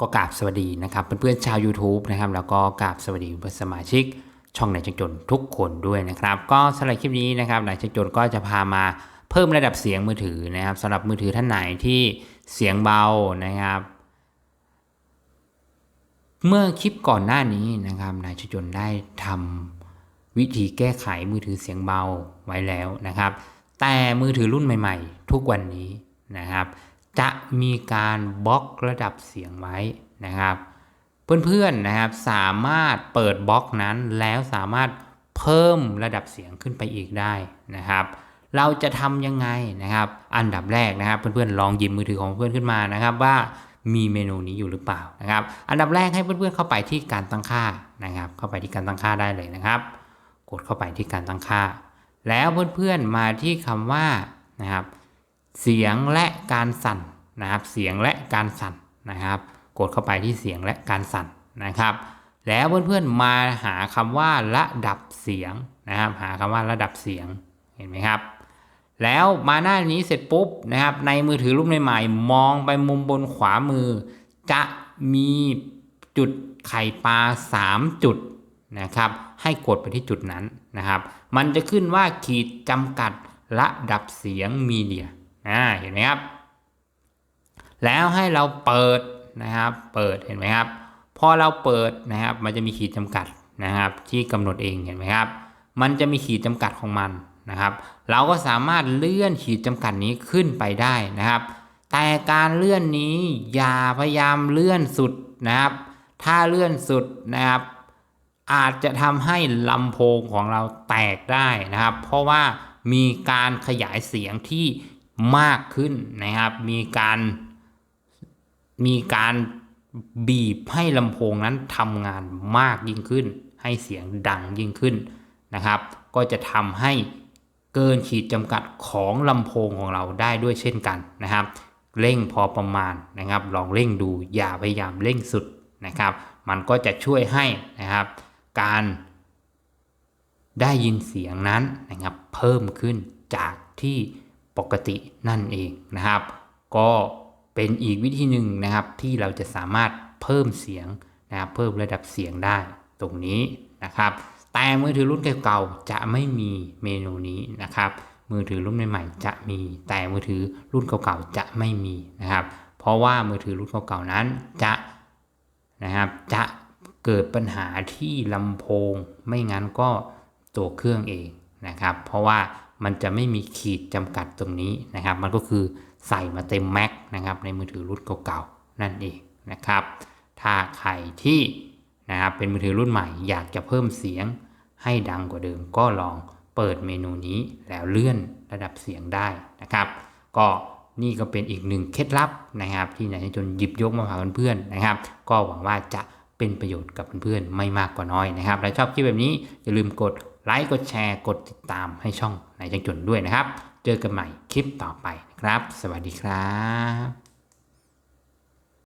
ก็กราบสวัสดีนะครับเพื่อนๆชาว YouTube นะครับแล้วก็กราบสวัสดีเพื่อนสมาชิก ช่องไหนจังจนทุกคนด้วยนะครับ ก็สำหรับคลิปนี้นะครับไหนจังจนก็จะพามาเพิ่มระดับเสียงมือถือนะครับสำหรับมือถือท่านไหนที่เสียงเบานะครับ เมื่อคลิปก่อนหน้านี้นะครับนายชจนได้ทำวิธีแก้ไขมือถือเสียงเบาไว้แล้วนะครับ แต่มือถือรุ่นใหม่ ๆ ทุกวันนี้นะครับ จะมีการบล็อกระดับเสียงไว้นะครับ เพื่อนๆนะครับสามารถเปิดบล็อกนั้นแล้วสามารถเพิ่มระดับเสียงขึ้นไปอีกได้นะครับ เราจะทำยังไงนะครับ อันดับแรกนะครับ เพื่อนๆลองหยิบมือถือของเพื่อนขึ้นมานะครับ ว่ามีเมนูนี้อยู่หรือเปล่านะครับ อันดับแรกให้เพื่อนๆเข้าไปที่การตั้งค่านะครับ เข้าไปที่การตั้งค่าได้เลยนะครับ กดเข้าไปที่การตั้งค่า แล้วเพื่อนๆมาที่คำว่านะครับ เสียงและการสั่นนะครับ เสียงและการสั่นนะครับ กดเข้าไปที่เสียงและการสั่นนะครับ แล้วเพื่อนๆมาหาคำว่าระดับเสียงนะครับ หาคำว่าระดับเสียงเห็นไหมครับ แล้วมาหน้านี้เสร็จปุ๊บนะครับ ในมือถือรุ่นใหม่ๆมองไปมุมบนขวามือ จะมีจุดไข่ปลา 3 จุดนะครับ ให้กดไปที่จุดนั้นนะครับ มันจะขึ้นว่าขีดจำกัดระดับเสียงมีเดีย อ่าเห็นไหมครับ แล้วให้เราเปิดนะครับ เปิดเห็นไหมครับ พอเราเปิดนะครับ มันจะมีขีดจำกัดนะครับ ที่กำหนดเองเห็นไหมครับ มันจะมีขีดจำกัดของมันนะครับ เราก็สามารถเลื่อนขีดจำกัดนี้ขึ้นไปได้นะครับ แต่การเลื่อนนี้อย่าพยายามเลื่อนสุดนะครับ ถ้าเลื่อนสุดนะครับ อาจจะทำให้ลำโพงของเราแตกได้นะครับ เพราะว่ามีการขยายเสียงที่ มากขึ้นนะครับ มีการมีการบีบให้ลำโพงนั้นทำงานมากยิ่งขึ้น ให้เสียงดังยิ่งขึ้นนะครับ ก็จะทำให้เกินขีดจำกัดของลำโพงของเราได้ด้วยเช่นกันนะครับ เร่งพอประมาณนะครับ ลองเร่งดูอย่าพยายามเร่งสุดนะครับ มันก็จะช่วยให้นะครับ การได้ยินเสียงนั้นนะครับ เพิ่มขึ้นจากที่ ปกตินั่นเองนะครับ ก็เป็นอีกวิธีหนึ่งนะครับที่เราจะสามารถเพิ่มเสียงนะครับเพิ่มระดับเสียงได้ตรงนี้นะครับ แต่มือถือรุ่นเก่าๆจะไม่มีเมนูนี้นะครับ มือถือรุ่นใหม่ๆจะมี แต่มือถือรุ่นเก่าๆจะไม่มีนะครับ เพราะว่ามือถือรุ่นเก่าๆนั้นจะนะครับจะเกิดปัญหาที่ลำโพง ไม่งั้นก็ตัวเครื่องเองนะครับ เพราะว่า มันจะไม่มีขีดจำกัดตรงนี้นะครับ มันก็คือใส่มาเต็มแม็กนะครับในมือถือรุ่นเก่าๆนั่นเองนะครับ ถ้าใครที่นะครับเป็นมือถือรุ่นใหม่อยากจะเพิ่มเสียงให้ดังกว่าเดิม ก็ลองเปิดเมนูนี้แล้วเลื่อนระดับเสียงได้นะครับ ก็นี่ก็เป็นอีกหนึ่งเคล็ดลับนะครับ ที่ไหนจนหยิบยกมาฝากเพื่อนๆนะครับ ก็หวังว่าจะเป็นประโยชน์กับเพื่อนๆไม่มากก็น้อยนะครับและชอบคลิปแบบนี้อย่าลืมกด ไลค์กดแชร์กดติดตามให้ช่องไหนจังจุนด้วยนะครับ เจอกันใหม่คลิปต่อไปนะครับ สวัสดีครับ